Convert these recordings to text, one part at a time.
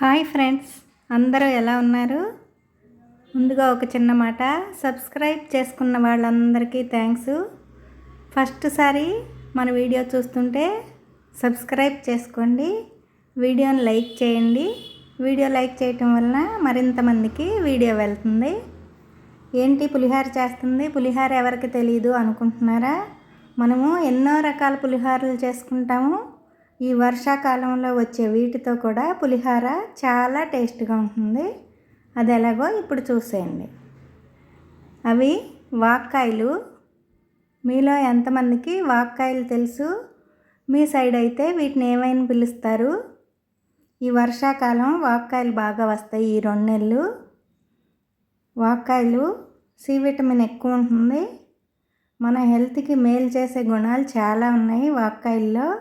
Hi friends అందరూ ఎలా ఉన్నారు? ముందుగా ఒక చిన్న మాట. సబ్స్క్రైబ్ చేసుకున్న వాళ్ళందరికీ థ్యాంక్స్ ఫస్ట్ సారి మన వీడియో చూస్తుంటే సబ్స్క్రైబ్ చేసుకోండి వీడియోని లైక్ చేయండి. వీడియో లైక్ చేయటం వలన మరింత మందికి వీడియో వెళ్తుంది. ఏంటి పులిహార చేస్తుంది? పులిహార ఎవరికి తెలియదు అనుకుంటున్నారా? మనము ఎన్నో రకాల పులిహారలు చేసుకుంటాము. ఈ వర్షాకాలంలో వచ్చే వీటితో కూడా పులిహార చాలా టేస్ట్గా ఉంటుంది. అది ఎలాగో ఇప్పుడు చూసేయండి. అవి వాక్కాయలు. మీలో ఎంతమందికి వాక్కాయలు తెలుసు? మీ సైడ్ అయితే వీటిని ఏమైనా పిలుస్తారు? ఈ వర్షాకాలం వాక్కాయలు బాగా వస్తాయి ఈ రెండు నెలలు. వాక్కాయలు సి విటమిన్ ఎక్కువ ఉంటుంది. మన హెల్త్కి మేలు చేసే గుణాలు చాలా ఉన్నాయి వాక్కాయల్లో.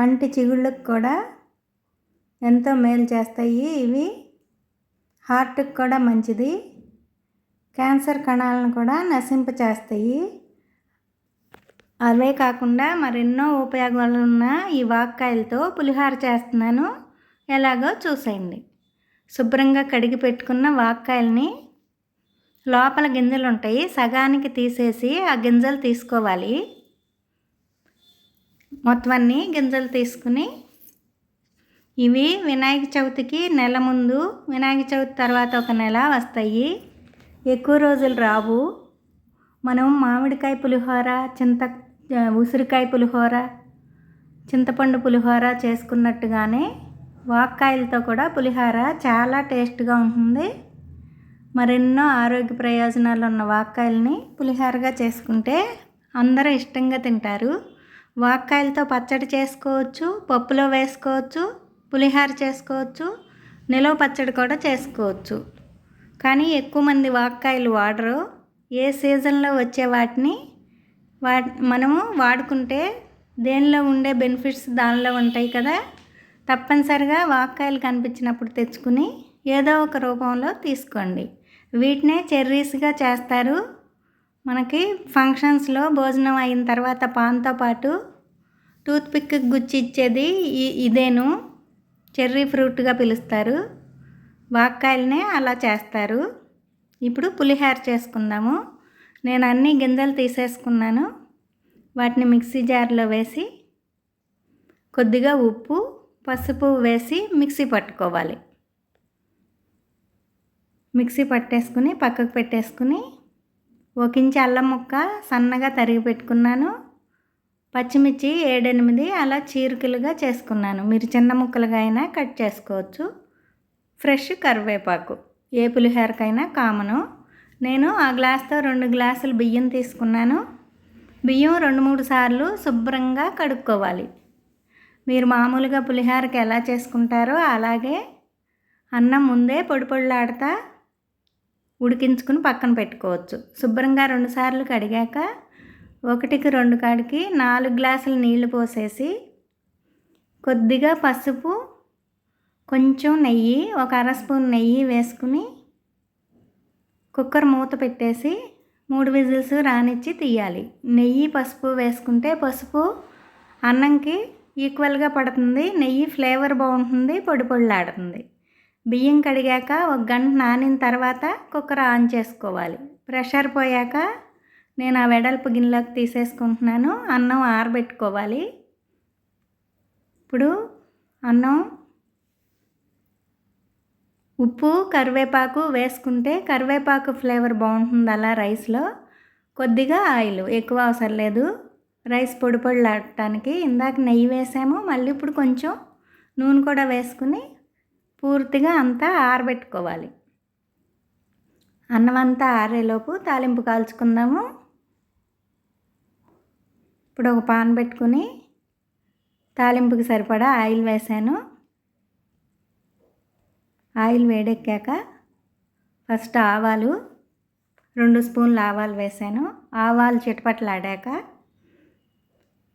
పంటి చిగుళ్ళకు కూడా ఎంతో మేలు చేస్తాయి. ఇవి హార్ట్కి కూడా మంచిది. క్యాన్సర్ కణాలను కూడా నశింప చేస్తాయి. అవే కాకుండా మరెన్నో ఉపయోగాలు ఉన్న ఈ వాక్కాయలతో పులిహార చేస్తున్నాను. ఎలాగో చూసేయండి. శుభ్రంగా కడిగి పెట్టుకున్న వాక్కాయల్ని లోపల గింజలు ఉంటాయి సగానికి తీసేసి ఆ గింజలు తీసుకోవాలి. మొత్తం అన్నీ గింజలు తీసుకుని ఇవి వినాయక చవితికి నెల ముందు వినాయక చవితి తర్వాత ఒక నెల వస్తాయి. ఎక్కువ రోజులు రావు. మనం మామిడికాయ పులిహోర చింత ఉసిరికాయ పులిహోర చింతపండు పులిహోర చేసుకున్నట్టుగానే వాక్కాయలతో కూడా పులిహోర చాలా టేస్ట్గా ఉంటుంది. మరెన్నో ఆరోగ్య ప్రయోజనాలు ఉన్న వాక్కాయలని పులిహోరగా చేసుకుంటే అందరూ ఇష్టంగా తింటారు. వాక్కాయలతో పచ్చడి చేసుకోవచ్చు పప్పులో వేసుకోవచ్చు పులిహార చేసుకోవచ్చు నిలవ పచ్చడి కూడా చేసుకోవచ్చు. కానీ ఎక్కువ మంది వాక్కాయలు వాడరు. ఏ సీజన్లో వచ్చే వాటిని వా మనము వాడుకుంటే దేనిలో ఉండే బెనిఫిట్స్ దానిలో ఉంటాయి కదా. తప్పనిసరిగా వాక్కాయలు కనిపించినప్పుడు తెచ్చుకుని ఏదో ఒక రూపంలో తీసుకోండి. వీటినే చెర్రీస్గా చేస్తారు. మనకి ఫంక్షన్స్లో భోజనం అయిన తర్వాత పాన్తో పాటు టూత్పిక్ గుచ్చి ఇచ్చేది ఇదేను. చెర్రీ ఫ్రూట్గా పిలుస్తారు. వాక్కాయలనే అలా చేస్తారు. ఇప్పుడు పులిహార చేసుకుందాము. నేను అన్ని గింజలు తీసేసుకున్నాను. వాటిని మిక్సీ జార్లో వేసి కొద్దిగా ఉప్పు పసుపు వేసి మిక్సీ పట్టుకోవాలి. మిక్సీ పట్టేసుకుని పక్కకు పెట్టేసుకుని ఒక ఇంచు అల్లం ముక్క సన్నగా తరిగి పెట్టుకున్నాను. పచ్చిమిర్చి ఏడెనిమిది అలా చీరికలుగా చేసుకున్నాను. మీరు చిన్న ముక్కలుగా అయినా కట్ చేసుకోవచ్చు. ఫ్రెష్ కరివేపాకు. ఏ పులిహోరకైనా కామను. నేను ఆ గ్లాస్తో రెండు గ్లాసులు బియ్యం తీసుకున్నాను. బియ్యం రెండు మూడు సార్లు శుభ్రంగా కడుక్కోవాలి. మీరు మామూలుగా పులిహోరకి ఎలా చేసుకుంటారో అలాగే అన్నం ముందే పొడి పొడిలాడుతా ఉడికించుకుని పక్కన పెట్టుకోవచ్చు. శుభ్రంగా రెండుసార్లు కడిగాక ఒకటికి రెండు కాడికి నాలుగు గ్లాసులు నీళ్ళు పోసేసి కొద్దిగా పసుపు కొంచెం నెయ్యి ఒక అర స్పూన్ నెయ్యి వేసుకుని కుక్కర్ మూత పెట్టేసి మూడు విజిల్స్ రానిచ్చి తీయాలి. నెయ్యి పసుపు వేసుకుంటే పసుపు అన్నంకి ఈక్వల్గా పడుతుంది నెయ్యి ఫ్లేవర్ బాగుంటుంది పొడి పొడిలాడుతుంది. బియ్యం కడిగాక ఒక గంట నానిన తర్వాత కుక్కర్ ఆన్ చేసుకోవాలి. ప్రెషర్ పోయాక నేను ఆ వెడల్పు గిన్నెలోకి తీసేసుకుంటున్నాను. అన్నం ఆరబెట్టుకోవాలి. ఇప్పుడు అన్నం ఉప్పు కరివేపాకు వేసుకుంటే కరివేపాకు ఫ్లేవర్ బాగుంటుంది అలా రైస్లో. కొద్దిగా ఆయిల్ ఎక్కువ అవసరం లేదు. రైస్ పొడి పొడిలాడటానికి ఇందాక నెయ్యి వేసాము. మళ్ళీ ఇప్పుడు కొంచెం నూనె కూడా వేసుకుని పూర్తిగా అంతా ఆరబెట్టుకోవాలి. అన్నం అంతా ఆరేలోపు తాలింపు కాల్చుకుందాము. ఇప్పుడు ఒక పాన్ పెట్టుకుని తాలింపుకి సరిపడా ఆయిల్ వేసాను. ఆయిల్ వేడెక్కాక ఫస్ట్ ఆవాలు రెండు స్పూన్లు ఆవాలు వేసాను. ఆవాలు చిటపట్లాడాక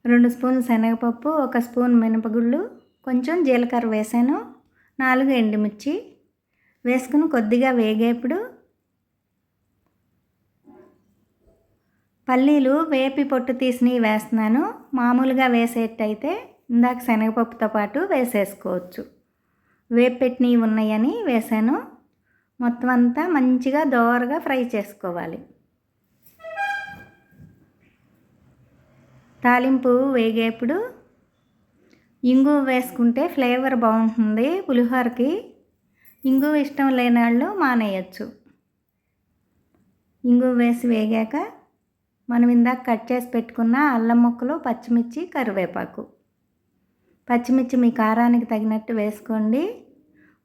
రెండు స్పూన్లు శనగపప్పు ఒక స్పూన్ మినపగుళ్ళు కొంచెం జీలకర్ర వేసాను. నాలుగు ఎండుమిర్చి వేసుకుని కొద్దిగా వేగేప్పుడు పల్లీలు వేపి పొట్టు తీసినవి వేస్తున్నాను. మామూలుగా వేసేటైతే ఇందాక శనగపప్పుతో పాటు వేసేసుకోవచ్చు. వేపు పెట్టినవి ఉన్నాయని వేసాను. మొత్తం అంతా మంచిగా దోరగా ఫ్రై చేసుకోవాలి. తాలింపు వేగేప్పుడు ఇంగు వేసుకుంటే ఫ్లేవర్ బాగుంటుంది పులిహోరకి. ఇంగు ఇష్టం లేని వాళ్ళు మానేయచ్చు. ఇంగు వేసి వేగాక మనం ఇందాక కట్ చేసి పెట్టుకున్న అల్లం ముక్కలు పచ్చిమిర్చి కరివేపాకు. పచ్చిమిర్చి మీ కారానికి తగినట్టు వేసుకోండి.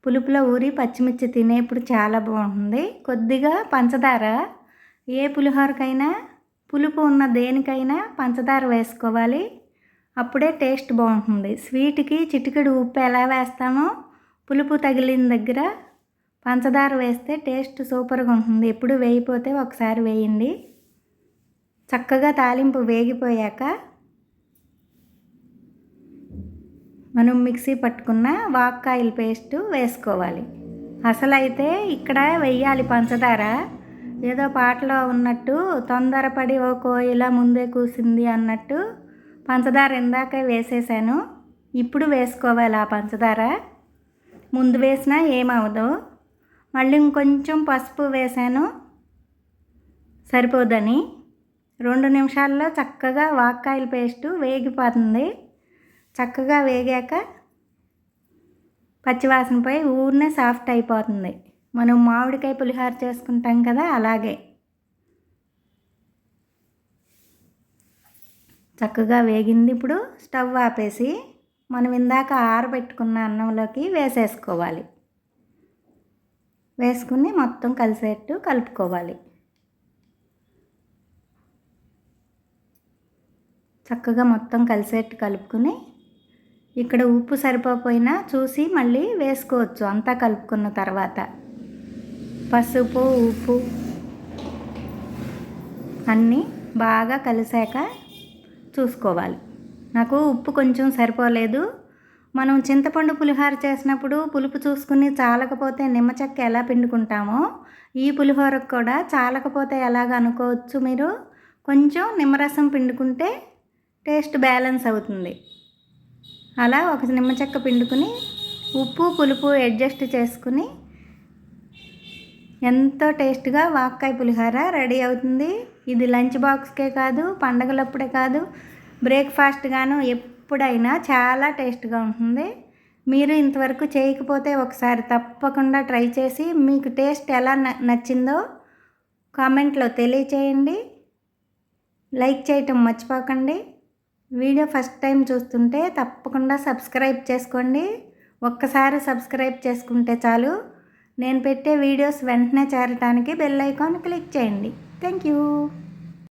పులుపులో ఊరి పచ్చిమిర్చి తినేప్పుడు చాలా బాగుంటుంది. కొద్దిగా పంచదార ఏ పులిహోరకైనా పులుపు ఉన్న దేనికైనా పంచదార వేసుకోవాలి. అప్పుడే టేస్ట్ బాగుంటుంది. స్వీట్కి చిటికెడు ఉప్పు ఎలా వేస్తామో పులుపు తగిలిన దగ్గర పంచదార వేస్తే టేస్ట్ సూపర్గా ఉంటుంది. ఎప్పుడు వేయిపోతే ఒకసారి వేయండి. చక్కగా తాలింపు వేగిపోయాక మనం మిక్సీ పట్టుకున్న వాక్కాయల పేస్ట్ వేసుకోవాలి. అసలు అయితే ఇక్కడ వెయ్యాలి పంచదార. ఏదో పాటలో ఉన్నట్టు తొందరపడి ఓ కోయిల ముందే కూసింది అన్నట్టు పంచదార ఇందాక వేసేసాను. ఇప్పుడు వేసుకోవాలి ఆ పంచదార. ముందు వేసినా ఏమవదు మళ్ళీ ఇంకొంచెం పసుపు వేసాను. సరిపోదని రెండు నిమిషాల్లో చక్కగా వాక్కాయల పేస్టు వేగిపోతుంది. చక్కగా వేగాక పచ్చివాసనపై ఊరినే సాఫ్ట్ అయిపోతుంది. మనం మామిడికాయ పులిహోర చేసుకుంటాం కదా అలాగే. చక్కగా వేగింది. ఇప్పుడు స్టవ్ ఆపేసి మనం ఇందాక ఆరబెట్టుకున్న అన్నంలోకి వేసేసుకోవాలి. వేసుకుని మొత్తం కలిసేట్టు కలుపుకోవాలి. చక్కగా మొత్తం కలిసేట్టు కలుపుకుని ఇక్కడ ఉప్పు సరిపోయినా చూసి మళ్ళీ వేసుకోవచ్చు. అంతా కలుపుకున్న తర్వాత పసుపు ఉప్పు అన్నీ బాగా కలిసాక చూసుకోవాలి. నాకు ఉప్పు కొంచెం సరిపోలేదు. మనం చింతపండు పులిహోర చేసినప్పుడు పులుపు చూసుకుని చాలకపోతే నిమ్మ చెక్క ఎలా పిండుకుంటామో ఈ పులిహోరకు కూడా చాలకపోతే ఎలాగ అనుకోవచ్చు మీరు. కొంచెం నిమ్మరసం పిండుకుంటే టేస్ట్ బ్యాలెన్స్ అవుతుంది. అలా ఒక నిమ్మ చెక్క పిండుకుని ఉప్పు పులుపు అడ్జస్ట్ చేసుకుని ఎంతో టేస్ట్గా వాక్కాయ పులిహోర రెడీ అవుతుంది. ఇది లంచ్ బాక్స్కే కాదు పండగలప్పుడే కాదు బ్రేక్ఫాస్ట్ గాను ఎప్పుడైనా చాలా టేస్ట్గా ఉంటుంది. మీరు ఇంతవరకు చేయకపోతే ఒకసారి తప్పకుండా ట్రై చేసి మీకు టేస్ట్ ఎలా నచ్చిందో కామెంట్లో తెలియచేయండి. లైక్ చేయటం మర్చిపోకండి. వీడియో ఫస్ట్ టైం చూస్తుంటే తప్పకుండా సబ్స్క్రైబ్ చేసుకోండి. ఒక్కసారి సబ్స్క్రైబ్ చేసుకుంటే చాలు. నేను పెట్టే వీడియోస్ వెంటనే చేరటానికి బెల్ ఐకాన్ క్లిక్ చేయండి. Thank you.